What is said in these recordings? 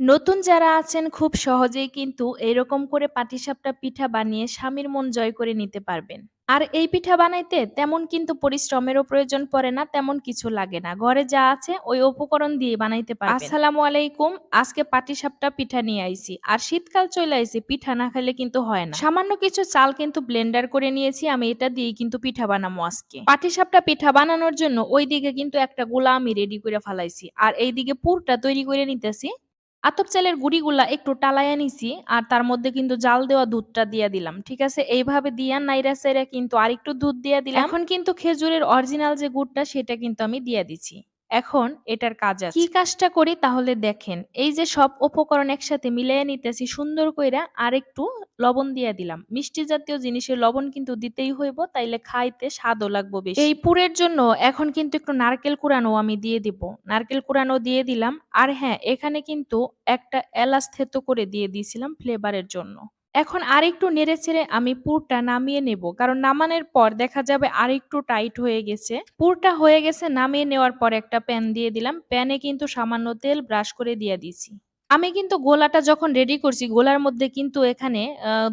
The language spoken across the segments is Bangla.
নতুন যারা আছেন খুব সহজেই কিন্তু এরকম করে পাটিসাপটা পিঠা বানিয়ে স্বামীর মন জয় করে নিতে পারবেন। আর এই পিঠা বানাইতে তেমন কিন্তু পরিশ্রমেরও প্রয়োজন পড়ে না, তেমন কিছু লাগে না। ঘরে যা আছে ওই উপকরণ দিয়ে বানাইতে পারবেন। আসসালামু আলাইকুম। আজকে পাটিসাপটা পিঠা নিয়ে আইছি। আর শীতকাল চলে আইছে, পিঠা না খাইলে কিন্তু হয় না। সামান্য কিছু চাল কিন্তু ব্লেন্ডার করে নিয়েছি, আমি এটা দিয়ে কিন্তু পিঠা বানাবো আজকে। পাটিসাপটা পিঠা বানানোর জন্য ওইদিকে কিন্তু একটা গোলা আমি রেডি করে ফেলাইছি। আর এইদিকে পুরটা তৈরি করে নিতেছি। আতপ চালের গুড়িগুলা একটু টালাইয়া নিছি আর তার মধ্যে কিন্তু জাল দেওয়া দুধটা দিয়ে দিলাম, ঠিক আছে? এইভাবে দিয়া নাইরা সাইরা কিন্তু আরেকটু দুধ দিয়ে দিলাম। এখন কিন্তু খেজুরের অরিজিনাল যে গুড়টা, সেটা কিন্তু আমি দিয়ে দিছি। এখন এটার কাজ আছে। কি কাজটা করি তাহলে দেখেন এই যে সব উপকরণ একসাথে মিলিয়ে নিতেছি সুন্দর কইরা আর একটু লবণ দিয়ে দিলাম। মিষ্টি জাতীয় জিনিসের লবণ কিন্তু দিতেই হইব তাইলে খাইতে স্বাদও লাগবো বেশি। এই পুরের জন্য এখন কিন্তু একটু নারকেল কুড়ানো আমি দিয়ে দিব। নারকেল কুড়ানো দিয়ে দিলাম আর হ্যাঁ এখানে কিন্তু একটা এলাচ থেতো করে দিয়ে দিয়েছিলাম ফ্লেভারের জন্য। এখন আরেকটু নেড়েচেড়ে আমি পুরটা নামিয়ে নেব। কারণ নামানোর পর দেখা যাবে আরেকটু টাইট হয়ে গেছে। পুরটা হয়ে গেছে, নামিয়ে নেওয়ার পর একটা প্যান দিয়ে দিলাম। প্যানে কিন্তু সামান্য তেল ব্রাশ করে দিয়ে দিছি আমি কিন্তু গোলাটা যখন রেডি করছি, গোলার মধ্যে কিন্তু এখানে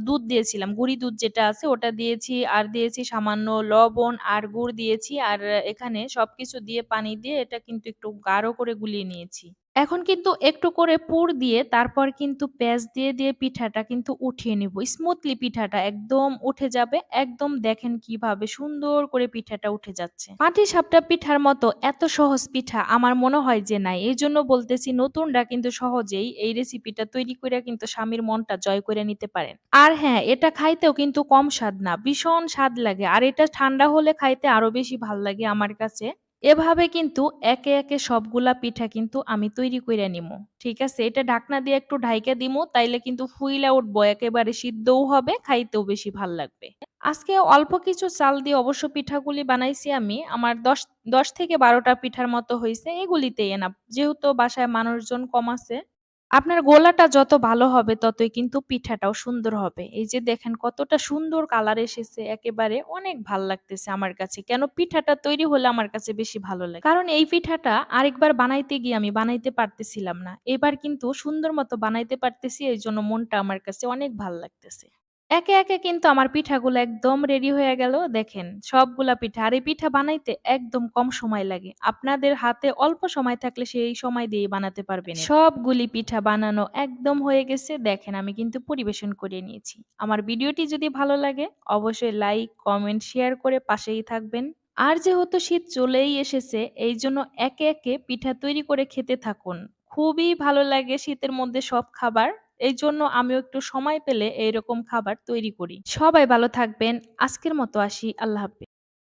দুধ দিয়েছিলাম। গুঁড়ি দুধ যেটা আছে, ওটা দিয়েছি আর দিয়েছি সামান্য লবণ আর গুড় দিয়েছি। আর এখানে সবকিছু দিয়ে পানি দিয়ে এটা কিন্তু একটু গাঢ় করে গুলিয়ে নিয়েছি। এখন কিন্তু একটু করে পুর দিয়ে তারপর কিন্তু পেঁয়াজ দিয়ে দিয়ে পিঠাটা কিন্তু উঠিয়ে নিব। স্মুথলি পিঠাটা একদম উঠে যাবে। একদম দেখেন কীভাবে সুন্দর করে পিঠাটা উঠে যাচ্ছে। মাটি সাপটা পিঠার মতো এত সহজ পিঠা আমার মনে হয় যে নাই। এই জন্য বলতেছি নতুনরা কিন্তু সহজেই এই রেসিপিটা তৈরি করে কিন্তু স্বামীর মনটা জয় করে নিতে পারেন। আর হ্যাঁ এটা খাইতেও কিন্তু কম স্বাদ না, ভীষণ স্বাদ লাগে। আর এটা ঠান্ডা হলে খাইতে আরও বেশি ভালো লাগে আমার কাছে। এভাবে কিন্তু একে একে সবগুলা পিঠা কিন্তু আমি তৈরি কইরা নিমু। ঠিক আছে? এটা ঢাকনা দিয়ে একটু ঢাইকা দিমু, তাইলে কিন্তু ফুইলা উঠবো, একেবারে সিদ্ধও হবে, খাইতেও বেশি ভালো লাগবে। আজকে অল্প কিছু চাল দিয়ে অবশ্য পিঠাগুলি বানাইছি আমি। আমার দশ দশ থেকে বারোটা পিঠার মতো হয়েছে এগুলিতেই এনা যেহেতু বাসায় মানুষজন কম আছে আপনার গোলাটা যত ভালো হবে, ততই কিন্তু পিঠাটাও সুন্দর হবে। এই যে দেখেন কতটা সুন্দর কালার এসেছে, একেবারে অনেক ভালো লাগতেছে আমার কাছে। কেন পিঠাটা তৈরি হলে আমার কাছে বেশি ভালো লাগে। কারণ এই পিঠাটা আরেকবার বানাইতে গিয়ে আমি বানাইতে পারতেছিলাম না। এবার কিন্তু সুন্দর মতো বানাইতে পারতেছি এই জন্য মনটা আমার কাছে অনেক ভালো লাগতেছে। একে, একে কিন্তু আমার পিঠাগুলো একদম রেডি হয়ে গেল। দেখেন সবগুলা পিঠা। আর এই পিঠা বানাইতে একদম কম সময় লাগে। আপনাদের হাতে অল্প সময় থাকলে সেই সময় দিয়েই বানাতে পারবেন। সবগুলি পিঠা বানানো একদম হয়ে গেছে। দেখেন আমি কিন্তু পরিবেশন করে নিয়েছি। আমার ভিডিওটি যদি ভালো লাগে অবশ্যই লাইক, কমেন্ট, শেয়ার করে পাশেই থাকবেন। আর যেহেতু শীত চলেই এসেছে এই জন্য একে, একে পিঠা তৈরি করে খেতে থাকুন। খুবই ভালো লাগে শীতের মধ্যে সব খাবার। এইজন্য আমিও একটু সময় পেলে এইরকম খাবার তৈরি করি। সবাই ভালো থাকবেন। আজকের মতো আসি। আল্লাহ হাফেজ।